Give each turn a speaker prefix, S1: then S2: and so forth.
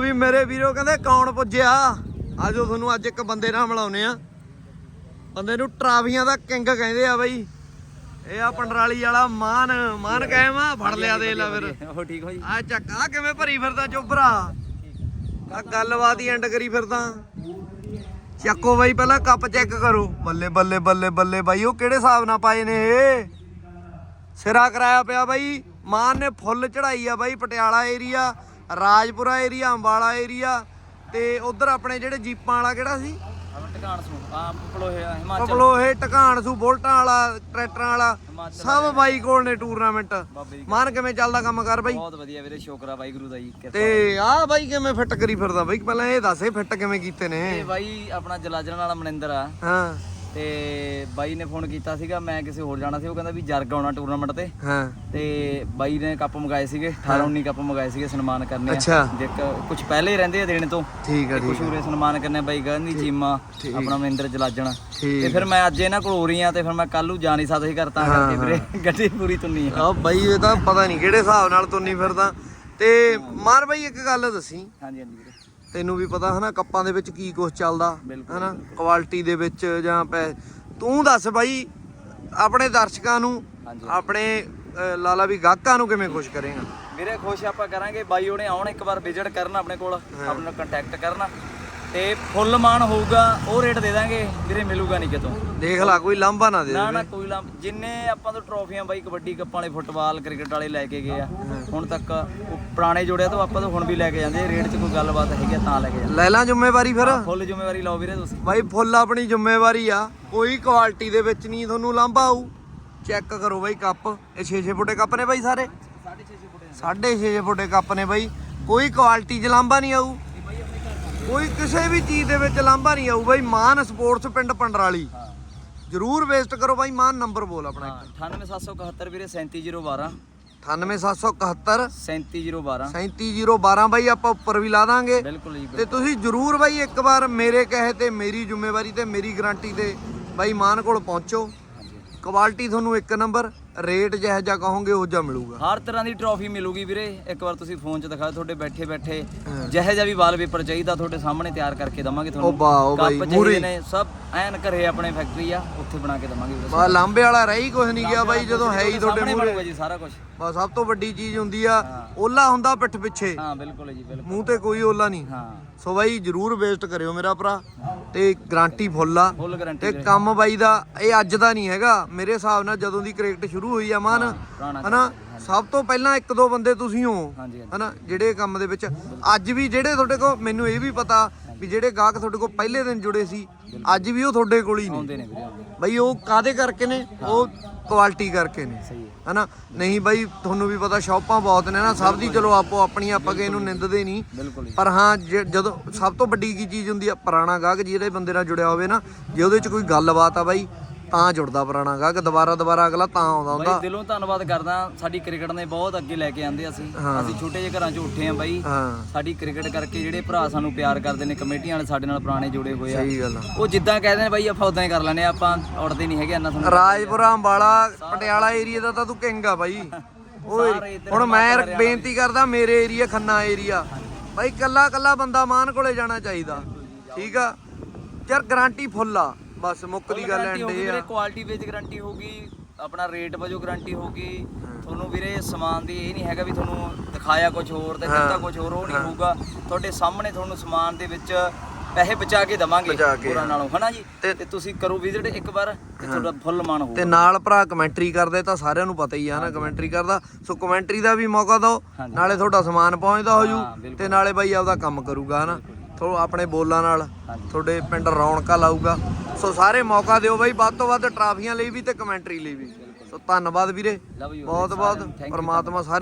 S1: ਵੀ ਮੇਰੇ ਵੀਰੋ ਕਹਿੰਦੇ ਕੌਣ ਪੁੱਜਿਆ? ਆਜੋ ਤੁਹਾਨੂੰ ਅੱਜ ਇੱਕ ਬੰਦੇ ਨਾਲ ਮਿਲਾਉਨੇ ਆ ਬੰਦੇ ਨੂੰ ਟਰਾਫੀਆਂ ਦਾ ਕਿੰਗ ਕਹਿੰਦੇ ਆ ਬਈ। ਇਹ ਆ ਪੰਡਰਾਲੀ ਵਾਲਾ ਮਾਨ ਮਾਨ ਕਾਇਮ ਆ ਫੜ ਲਿਆ ਦੇ ਲੈ ਫਿਰ।
S2: ਉਹ ਠੀਕ ਹੋ ਜੀ।
S1: ਆ ਚੱਕ ਆ ਕਿਵੇਂ ਭਰੀ ਫਿਰਦਾ ਚੋਬਰਾ? ਆ ਗੱਲਬਾਤ ਹੀ ਐਂਡ ਕਰੀ ਫਿਰਦਾ। ਚੱਕੋ ਬਾਈ ਪਹਿਲਾਂ ਕੱਪ ਚੈੱਕ ਕਰੋ। ਬੱਲੇ ਬੱਲੇ ਬੱਲੇ ਬੱਲੇ ਬਾਈ ਉਹ ਕਿਹੜੇ ਹਿਸਾਬ ਨਾਲ ਪਾਏ ਨੇ ਇਹ? ਸਿਰਾ ਕਰਾਇਆ ਪਿਆ ਬਾਈ। ਮਾਨ ਨੇ ਫੁੱਲ ਚੜਾਈ ਆ ਬਾਈ Patiala area Rajpura area Ambala area ਤੇ ਉਧਰ ਆਪਣੇ ਜਿਹੜੇ ਜੀਪਾਂ ਵਾਲਾ ਕਿਹੜਾ ਸੀ?
S2: ਟਿਕਾਣ ਸੁਣੋ ਆ ਪਪਲੋ ਹੈ ਹਿਮਾਚਲ।
S1: ਪਪਲੋ ਇਹ ਟਕਾਣ ਸੂ ਬੁਲਟਾਂ ਵਾਲਾ ਟਰੈਕਟਰਾਂ ਵਾਲਾ ਸਭ ਬਾਈ ਕੋਲ ਨੇ ਟੂਰਨਾਮੈਂਟ। ਮਾਨ ਕਿਵੇਂ ਚੱਲਦਾ ਕੰਮ ਕਰ ਬਾਈ?
S2: ਬਹੁਤ ਵਧੀਆ ਵੀਰੇ ਸ਼ੁਕਰ ਆ ਵਾਹਿਗੁਰੂ ਦਾ ਜੀ ਕਿਰਪਾ
S1: ਤੇ ਆਹ ਬਾਈ ਕਿਵੇਂ ਫਿੱਟ ਕਰੀ ਫਿਰਦਾ ਬਾਈ? ਪਹਿਲਾਂ ਇਹ ਦੱਸ ਇਹ ਫਿੱਟ ਕਿਵੇਂ ਕੀਤੇ ਨੇ?
S2: ਇਹ ਬਾਈ ਆਪਣਾ ਜਲਾਜਣ ਵਾਲਾ ਮਨਿੰਦਰ ਆ।
S1: ਹਾਂ।
S2: ਤੇ ਬਾਈ ਨੇ ਫੋਨ ਕੀਤਾ ਸੀਗਾ ਮੈਂ ਕਿਸੇ ਹੋਰ ਜਾਣਾ ਸੀ ਉਹ ਕਹਿੰਦਾ ਵੀ ਜਰਗ ਆਉਣਾ ਟੂਰਨਾਮੈਂਟ ਤੇ।
S1: ਹਾਂ।
S2: ਤੇ ਬਾਈ ਨੇ ਕੱਪ ਮੰਗਾਏ ਸੀਗੇ 18 19 ਕੱਪ ਮੰਗਾਏ ਸੀਗੇ ਸਨਮਾਨ ਕਰਨੇ
S1: ਅੱਛਾ।
S2: ਆ ਜੇ ਕੁਝ ਪਹਿਲੇ ਹੀ ਰਹਿੰਦੇ ਆ ਦੇਣ ਤੋਂ।
S1: ਠੀਕ ਆ
S2: ਕੁਝ
S1: ਠੀਕ
S2: ਉਰੇ ਸਨਮਾਨ ਕਰਨੇ ਬਾਈ ਗਾਂਧੀ ਚੀਮਾ। ਆਪਣਾ ਮਹਿੰਦਰ ਜਲਾਜਣ। ਤੇ ਫਿਰ ਮੈਂ ਅੱਜ ਇਹਨਾਂ ਕੋਲ ਹੋ ਰਹੀ ਆ ਤੇ ਫਿਰ ਮੈਂ ਕੱਲ ਨੂੰ ਜਾ ਨਹੀਂ ਸਕਦਾ ਸੀ ਘਰ ਤਾਂ ਕਰਕੇ ਵੀਰੇ ਗੱਡੀ ਪੂਰੀ ਤੁੰਨੀ ਆ।
S1: ਆ ਬਾਈ ਇਹ ਤਾਂ ਪਤਾ ਨਹੀਂ ਕਿਹੜੇ ਹਿਸਾਬ ਨਾਲ ਤੁੰਨੀ ਫਿਰਦਾ। ਤੇ ਮਾਰ ਬਾਈ ਇੱਕ ਗੱਲ ਦੱਸੀ।
S2: ਹਾਂਜੀ ਹਾਂਜੀ ਵੀਰੇ।
S1: ਤੈਨੂੰ ਵੀ ਪਤਾ ਹਨਾ ਕੱਪਾਂ ਦੇ ਵਿੱਚ ਕੀ ਕੁਝ ਚੱਲਦਾ ਹਨਾ? ਕੁਆਲਿਟੀ ਦੇ ਵਿੱਚ ਜਾਂ ਪੈ ਤੂੰ ਦੱਸ ਬਾਈ ਆਪਣੇ ਦਰਸ਼ਕਾਂ ਨੂੰ। ਆਪਣੇ ਲਾਲਾ ਵੀ ਗਾਹਕਾਂ ਨੂੰ ਕਿਵੇਂ ਖੁਸ਼ ਕਰੇਗਾ?
S2: ਵੀਰੇ ਖੁਸ਼ ਆਪਾਂ ਕਰਾਂਗੇ ਬਾਈ ਉਹਨੇ ਆਉਣ ਇੱਕ ਵਾਰ ਵਿਜ਼ਿਟ ਕਰਨ ਆਪਣੇ ਕੋਲ ਆਪਣੇ ਕੰਟੈਕਟ ਕਰਨ। ਤੇ ਫੁੱਲ ਮਾਨ ਹੋਊਗਾ ਉਹ ਰੇਟ ਦੇ ਦਾਂਗੇ ਵੀਰੇ ਮਿਲੂਗਾ ਨਹੀਂ ਕਿਤੋਂ।
S1: ਦੇਖ ਲਾ ਕੋਈ ਲਾਂਭਾ ਨਾ ਦੇ
S2: ਨਾ ਨਾ ਕੋਈ ਲਾ ਜਿੰਨੇ ਆਪਾਂ ਤੋਂ ਟਰੋਫੀਆਂ ਬਾਈ ਕਬੱਡੀ ਕੱਪਾਂ ਵਾਲੇ ਫੁੱਟਬਾਲ ਕ੍ਰਿਕਟ ਵਾਲੇ ਲੈ ਕੇ ਗਏ ਆ ਹੁਣ ਤੱਕ ਉਹ ਪੁਰਾਣੇ ਜੋੜਿਆ ਤੋਂ ਆਪਾਂ ਤੋਂ ਹੁਣ ਵੀ ਲੈ ਕੇ ਜਾਂਦੇ ਰੇਟ 'ਚ ਕੋਈ ਗੱਲਬਾਤ ਹੈਗੀ ਆ ਤਾਂ ਲੈ ਕੇ ਜਾਂਦੇ
S1: ਲੈ ਲਾਂ ਜ਼ਿੰਮੇਵਾਰੀ ਫਿਰ।
S2: ਫੁੱਲ ਜ਼ਿੰਮੇਵਾਰੀ ਲਓ ਵੀਰੇ ਤੁਸੀਂ।
S1: ਬਾਈ ਫੁੱਲ ਆਪਣੀ ਜ਼ਿੰਮੇਵਾਰੀ ਆ ਕੋਈ ਕੁਆਲਿਟੀ ਦੇ ਵਿੱਚ ਨਹੀਂ ਤੁਹਾਨੂੰ ਲਾਂਭਾ ਆਊ। ਚੈੱਕ ਕਰੋ ਬਾਈ ਕੱਪ ਇਹ 6-6 ਫੁੱਟੇ ਕੱਪ ਨੇ ਬਾਈ ਸਾਰੇ। 6.5 6.5 ਫੁੱਟੇ ਕੱਪ ਨੇ ਬਾਈ ਕੋਈ ਕੁਆਲਿਟੀ 'ਚ ਲਾਂਭਾ ਨਹੀਂ ਆਊ। ਕੋਈ ਕਿਸੇ ਵੀ ਚੀਜ਼ ਦੇ ਵਿੱਚ ਲਾਂਭਾ ਨਹੀਂ ਆਊ ਬਾਈ ਮਾਨ ਸਪੋਰਟਸ ਪਿੰਡ ਪੰਡਰਾਲੀ।
S2: ਹਾਂ।
S1: ਜਰੂਰ ਵੇਸਟ ਕਰੋ ਬਾਈ ਮਾਨ ਨੰਬਰ ਬੋਲ ਆਪਣਾ
S2: 98771 ਵੀਰੇ 37012
S1: 98771
S2: 37012
S1: 37012 ਬਾਈ ਆਪਾਂ ਉੱਪਰ ਵੀ ਲਾ ਦਾਂਗੇ।
S2: ਬਿਲਕੁਲ ਜੀ
S1: ਤੇ ਤੁਸੀਂ ਜਰੂਰ ਬਾਈ ਇੱਕ ਵਾਰ ਮੇਰੇ ਕਹੇ ਤੇ ਮੇਰੀ ਜ਼ਿੰਮੇਵਾਰੀ ਤੇ ਮੇਰੀ ਗਾਰੰਟੀ ਤੇ ਬਾਈ ਮਾਨ ਕੋਲ ਪਹੁੰਚੋ। ਕੁਆਲਿਟੀ ਤੁਹਾਨੂੰ ਇੱਕ ਨੰਬਰ ਰੇਟ ਜਿਹੋ ਜਿਹਾ ਕਹੋਗੇ ਉਹ ਜਿਹਾ ਮਿਲੂਗਾ।
S2: ਹਰ ਤਰ੍ਹਾਂ ਦੀ ਟਰੋਫੀ ਮਿਲੂਗੀ ਵੀਰੇ। ਇੱਕ ਵਾਰ ਤੁਸੀਂ ਫੋਨ 'ਚ ਦਿਖਾ ਤੁਹਾਡੇ ਬੈਠੇ ਬੈਠੇ ਜਿਹੇ ਜਿਹਾ ਵੀ ਵਾਲਪੇਪਰ ਚਾਹੀਦਾ ਤੁਹਾਡੇ ਸਾਹਮਣੇ ਤਿਆਰ ਕਰਕੇ ਦਵਾਂਗੇ
S1: ਉਹ
S2: ਤੁਹਾਨੂੰ
S1: ਵਾਹ ਉਹ ਬਾਈ ਮੂਰੀ।
S2: ਨੇ ਸਭ ਐਨ ਘਰੇ ਆਪਣੇ ਫੈਕਟਰੀ ਆ ਉੱਥੇ ਬਣਾ ਕੇ ਦਵਾਂਗੇ ਵੀਰੇ
S1: ਬਾ ਲਾਂਬੇ ਵਾਲਾ ਰਹਿ ਕੁਝ ਨਹੀਂ ਗਿਆ ਬਾਈ ਜਦੋਂ ਹੈ ਹੀ ਤੁਹਾਡੇ
S2: ਬਣੂਗਾ ਜੀ ਸਾਰਾ ਕੁਝ
S1: ਬਸ ਸਭ ਤੋਂ ਵੱਡੀ ਚੀਜ਼ ਹੁੰਦੀ ਆ ਓਲਾ ਹੁੰਦਾ ਪਿੱਠ ਪਿੱਛੇ।
S2: ਹਾਂ ਬਿਲਕੁਲ ਜੀ ਬਿਲਕੁਲ।
S1: ਮੂੰਹ ਤੇ ਕੋਈ ਓਲਾ ਨਹੀਂ
S2: ਹਾਂ।
S1: ਸੋ ਬਾਈ ਜਰੂਰ ਵੇਸਟ ਕਰਿਓ ਮੇਰਾ ਭਰਾ ਤੇ ਗਾਰੰਟੀ ਫੁੱਲ ਆ। ਤੇ ਕੰਮ ਬਾਈ ਦਾ ਇਹ ਅੱਜ ਦਾ ਨਹੀਂ ਹੈਗਾ। ਮੇਰੇ ਹਿਸਾਬ ਨਾਲ ਜਦੋਂ ਦੀ ਕ੍ਰਿਕਟ ਸ਼ੁਰੂ ਹੋਈ ਆ ਮਾਨ। ਹਨਾ? ਸਭ ਤੋਂ ਪਹਿਲਾਂ ਇੱਕ ਦੋ ਬੰਦੇ ਤੁਸੀਂ ਹੋ ਹਨਾ? ਜਿਹੜੇ ਕੰਮ ਦੇ ਵਿੱਚ। ਅੱਜ ਵੀ ਜਿਹੜੇ ਤੁਹਾਡੇ ਕੋਲ ਮੈਨੂੰ ਇਹ ਵੀ ਪਤਾ ਵੀ ਜਿਹੜੇ ਗਾਹਕ ਤੁਹਾਡੇ ਕੋਲ ਪਹਿਲੇ ਦਿਨ ਜੁੜੇ ਸੀ ਅੱਜ ਵੀ ਉਹ ਤੁਹਾਡੇ ਕੋਲ ਹੀ ਨੇ। ਬਈ ਉਹ ਕਾਦੇ ਕਰਕੇ ਨੇ? ਉਹ ਕੁਆਲਿਟੀ ਕਰਕੇ ਨੇ। ਹਨਾ? ਨਹੀਂ ਬਾਈ ਤੁਹਾਨੂੰ ਵੀ ਪਤਾ ਸ਼ਾਪਾਂ ਬਹੁਤ ਨੇ ਨਾ। ਸਭ ਦੀ ਚਲੋ ਆਪੋ ਆਪਣੀ ਆਪਾਂ ਕਿਸੇ ਨੂੰ ਨਿੰਦਦੇ ਨਹੀਂ। ਪਰ ਹਾਂ ਜਦੋਂ ਸਭ ਤੋਂ ਵੱਡੀ ਕੀ ਚੀਜ਼ ਹੁੰਦੀ ਆ ਪੁਰਾਣਾ ਗਾਹਕ ਜਿਹੜੇ ਬੰਦੇ ਨਾਲ ਜੁੜਿਆ ਹੋਵੇ ਨਾ ਜੇ ਉਹਦੇ 'ਚ ਕੋਈ ਗੱਲਬਾਤ ਆ ਬਾਈ ਤਾਂ ਜੁੜਦਾ ਪੁਰਾਣਾ ਗਾਹਕ ਦੁਬਾਰਾ ਦੁਬਾਰਾ ਅਗਲਾ ਤਾਂ ਆਉਂਦਾ ਹੁੰਦਾ।
S2: ਬਾਈ ਦਿਲੋਂ ਧੰਨਵਾਦ ਕਰਦਾ ਸਾਡੀ ਕ੍ਰਿਕਟ ਨੇ ਬਹੁਤ ਅੱਗੇ ਲੈ ਕੇ ਆਂਦੇ ਅਸੀਂ। ਅਸੀਂ ਛੋਟੇ ਜਿਹੇ ਘਰਾਂ 'ਚ ਉੱਠੇ ਆਂ ਬਾਈ।
S1: ਹਾਂ।
S2: ਸਾਡੀ ਕ੍ਰਿਕਟ ਕਰਕੇ ਜਿਹੜੇ ਭਰਾ ਸਾਨੂੰ ਪਿਆਰ ਕਰਦੇ ਨੇ ਕਮੇਟੀਆਂ ਵਾਲੇ ਸਾਡੇ ਨਾਲ ਪੁਰਾਣੇ ਜੁੜੇ ਹੋਏ ਆ।
S1: ਸਹੀ ਗੱਲ ਆ।
S2: ਉਹ ਜਿੱਦਾਂ ਕਹਿੰਦੇ ਨੇ ਬਾਈ ਆਪਾਂ ਉਦਾਂ ਹੀ ਕਰ ਲੈਨੇ ਆ ਆਪਾਂ ਉੜਦੇ ਨਹੀਂ ਹੈਗੇ ਇੰਨਾ ਤੁਹਾਨੂੰ
S1: ਰਾਜਪੁਰਾ ਅੰਬਾਲਾ ਪਟਿਆਲਾ ਏਰੀਆ ਦਾ ਤਾਂ ਤੂੰ ਕਿੰਗ ਆ ਬਾਈ।
S2: ਸਾਰੇ ਇੱਧਰ
S1: ਹੁਣ ਮੈਂ ਬੇਨਤੀ ਕਰਦਾ ਮੇਰੇ ਏਰੀਆ ਖੰਨਾ ਏਰੀਆ ਬਾਈ ਕੱਲਾ ਕੱਲਾ ਬੰਦਾ ਮਾਨ ਕੋਲੇ ਜਾਣਾ ਚਾਹੀਦਾ। ਠੀਕ ਆ? ਯਾਰ ਗਾਰੰਟੀ ਫੁੱਲ ਆ। ਬਸ ਮੁੱਕ ਦੀ ਗੱਲ ਐਂਡੇ
S2: ਵੀਰੇ
S1: ਆ।
S2: ਕੁਆਲਿਟੀ ਵਿੱਚ ਗਾਰੰਟੀ ਹੋਊਗੀ ਆਪਣਾ ਰੇਟ ਵਜੋਂ ਗਾਰੰਟੀ ਹੋਊਗੀ। ਤੁਹਾਨੂੰ ਵੀਰੇ ਸਮਾਨ ਦੀ ਇਹ ਨਹੀਂ ਹੈਗਾ ਵੀ ਤੁਹਾਨੂੰ ਦਿਖਾਇਆ ਕੁਝ ਹੋਰ ਤੇ ਦਿੱਤਾ ਕੁਝ ਹੋਰ ਉਹ ਨਹੀਂ ਹੋਊਗਾ। ਤੁਹਾਡੇ ਸਾਹਮਣੇ ਤੁਹਾਨੂੰ ਸਮਾਨ ਦੇ ਵਿੱਚ ਪੈਸੇ ਬਚਾ ਕੇ ਦਵਾਂਗੇ ਹੋਰਾਂ ਨਾਲੋਂ ਹਨਾ ਜੀ?
S1: ਤੇ-
S2: ਤੁਸੀਂ ਕਰੋ ਵਿਜ਼ਿਟ ਇੱਕ ਵਾਰ ਤੇ ਤੁਹਾਡਾ ਫੁੱਲ ਮਾਨ ਹੋਊਗਾ।
S1: ਤੇ ਨਾਲ ਭਰਾ ਕਮੈਂਟਰੀ ਕਰਦੇ ਤਾਂ ਸਾਰਿਆਂ ਨੂੰ ਪਤਾ ਹੀ ਆ ਨਾ ਕਮੈਂਟਰੀ ਕਰਦਾ। ਸੋ ਕਮੈਂਟਰੀ ਦਾ ਵੀ ਮੌਕਾ ਦਿਓ। ਨਾਲੇ ਤੁਹਾਡਾ ਸਮਾਨ ਪਹੁੰਚਦਾ ਹੋ ਜੂ। ਤੇ ਨਾਲੇ ਬਾਈ ਆਪਦਾ ਕੰਮ ਕਰੂਗਾ ਹਨਾ। ਥੋ ਆਪਣੇ ਬੋਲਾਂ ਨਾਲ ਤੁਹਾਡੇ ਪਿੰਡ ਰੌਣਕਾਂ ਲਾਊਗਾ। ਸੋ ਸਾਰੇ ਮੌਕਾ ਦਿਓ ਬਾਈ ਵੱਧ ਤੋਂ ਵੱਧ ਟਰਾਫੀਆਂ ਲਈ ਵੀ ਤੇ ਕਮੈਂਟਰੀ ਲਈ ਵੀ। ਸੋ ਧੰਨਵਾਦ ਵੀਰੇ। ਬਹੁਤ ਬਹੁਤ ਪਰਮਾਤਮਾ ਸਾਰੇ